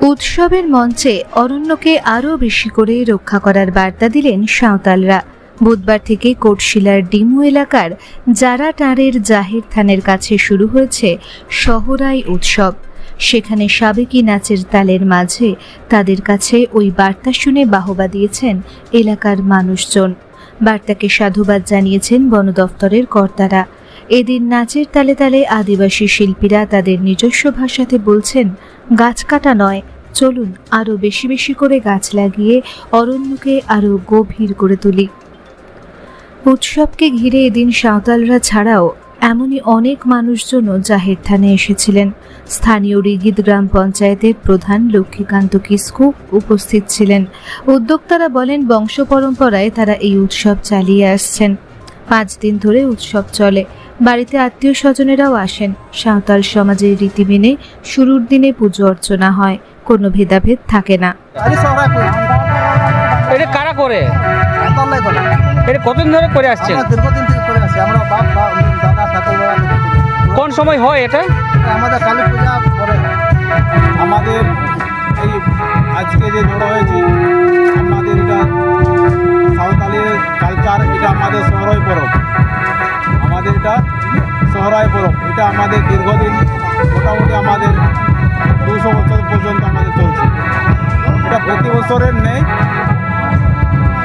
উৎসবের মঞ্চে অরণ্যকে আরও বেশি করে রক্ষা করার বার্তা দিলেন সাঁওতালরা। বুধবার থেকে কোটশিলার ডিমু এলাকার জারা টাঁড়ের জাহের থানের কাছে শুরু হয়েছে শহরাই উৎসব। সেখানে সাবেকি নাচের তালের মাঝে তাদের কাছে ওই বার্তা শুনে বাহবা দিয়েছেন এলাকার মানুষজন। বার্তাকে সাধুবাদ জানিয়েছেন বন দফতরের কর্তারা। এদিন নাচের তালে তালে আদিবাসী শিল্পীরা তাদের নিজস্ব ভাষাতে বলছেন গাছ কাটা নয়, চলুন আরও বেশি বেশি করে গাছ লাগিয়ে অরণ্যকে আরও গভীর করে তুলি। উৎসবকে ঘিরে এদিন সাঁওতালরা ছাড়াও এমনই অনেক মানুষজনও জাহের থানে এসেছিলেন। স্থানীয় রিগিদ গ্রাম পঞ্চায়েতের প্রধান লক্ষ্মীকান্ত কিস্কু উপস্থিত ছিলেন। উদ্যোক্তারা বলেন, বংশ পরম্পরায় তারা এই উৎসব চালিয়ে আসছেন। পাঁচ দিন ধরে উৎসব চলে। বাড়িতে আত্মীয় স্বজনেরাও আসেন। সাঁওতাল সমাজের রীতি মেনে শুরুর দিনে পুজো অর্চনা হয়। কোনো ভেদাভেদ থাকে না। এটা কারা করে? এটা কতদিন ধরে করে দীর্ঘদিন থেকে করে আসছি। আমরা বাপ বাপ দাদা কোন সময় হয় এটা? আমাদের কালী পূজা পরে আমাদের এই আজকে যে জড়ো হয়েছি আমাদের এটা আমাদের দীর্ঘদিন মোটামুটি আমাদের দুশো বছর পর্যন্ত আমাদের চলছে। এটা প্রতি বছরের নেই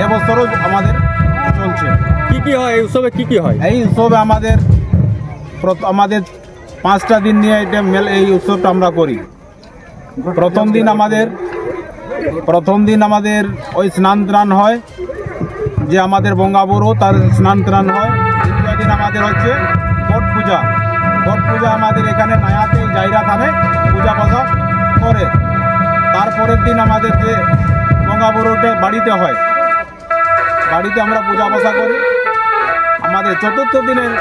এবছরও আমাদের চলছে। কি কি হয় এই উৎসবে কি কি হয়? এই উৎসবে আমাদের আমাদের পাঁচটা দিন নিয়ে এটা মেল এই উৎসবটা আমরা করি। প্রথম দিন আমাদের প্রথম দিন আমাদের ওই স্নান ত্রাণ হয় যে আমাদের বঙ্গাবুড়ো তার স্নান ত্রাণ হয়। দ্বিতীয় দিন আমাদের হচ্ছে পূজা আমাদের এখানে নায়াতে জায়গা থানে পূজা পাশা করে। তারপরের দিন আমাদের যে বঙ্গাবুড়োটা বাড়িতে হয়। বাড়িতে আমরা পূজা পাশা করি। আমাদের চতুর্থ দিনের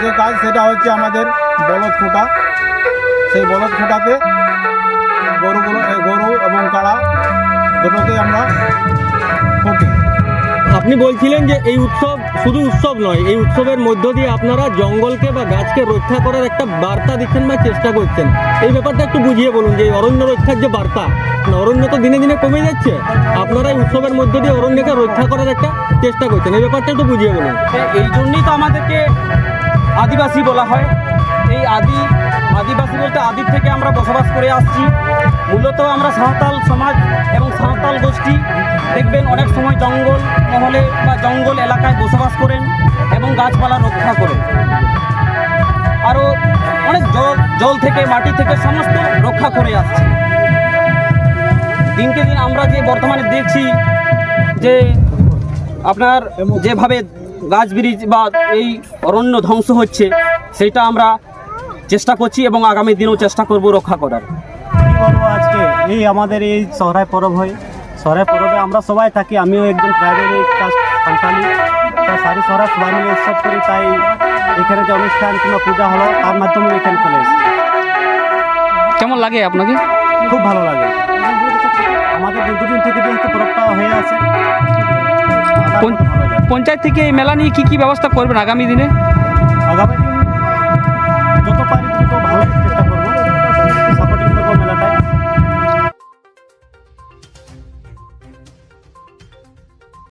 যে কাজ, সেটা হচ্ছে আমাদের বলদ খোঁটা। সেই বলদ খোঁটাতে গরুগুলো গরু এবং কাড়া দুটোতেই আমরা খুঁটি আপনি বলছিলেন যে এই উৎসব শুধু উৎসব নয়, এই উৎসবের মধ্য দিয়ে আপনারা জঙ্গলকে বা গাছকে রক্ষা করার একটা বার্তা দিচ্ছেন বা চেষ্টা করছেন। এই ব্যাপারটা একটু বুঝিয়ে বলুন যে অরণ্য রক্ষার যে বার্তা অরণ্য তো দিনে দিনে কমে যাচ্ছে। আপনারা এই উৎসবের মধ্য দিয়ে অরণ্যকে রক্ষা করার একটা চেষ্টা করছেন। এই ব্যাপারটা একটু বুঝিয়ে বলুন। এই জন্যই তো আমাদেরকে আদিবাসী বলা হয়। এই আদি আদিবাসী বলতে আদির থেকে আমরা বসবাস করে আসছি। মূলত আমরা সাঁওতাল সমাজ এবং সাঁওতাল গোষ্ঠী। দেখবেন অনেক সময় জঙ্গল মহলে বা জঙ্গল এলাকায় বসবাস করেন এবং গাছপালা রক্ষা করেন। আরও অনেক জল জল থেকে, মাটি থেকে সমস্ত রক্ষা করে আসছে। দিনকে দিন আমরা যে বর্তমানে দেখছি যে আপনার যেভাবে গাছ ব্রিজ বা এই অরণ্য ধ্বংস হচ্ছে, সেটা আমরা চেষ্টা করছি এবং আগামী দিনেও চেষ্টা করব রক্ষা করার। কি বলব আজকে এই আমাদের এই সহরাই পরব হয়। সহরাই পরবে আমরা সবাই থাকি আমিও একজন ট্রাইবেল সান্তালি সারি সহরা সবাই মিলে উৎসব করি তাই এখানে যে অনুষ্ঠান কিংবা পূজা হলো তার মাধ্যমে এখানে চলে এসেছি। কেমন লাগে আপনাকে? খুব ভালো লাগে। আমাদের দীর্ঘদিন থেকে যেহেতু পরবটা হয়ে আছে। পঞ্চায়েত থেকে এই মেলা নিয়ে কি কি ব্যবস্থা করবেন আগামী দিনে?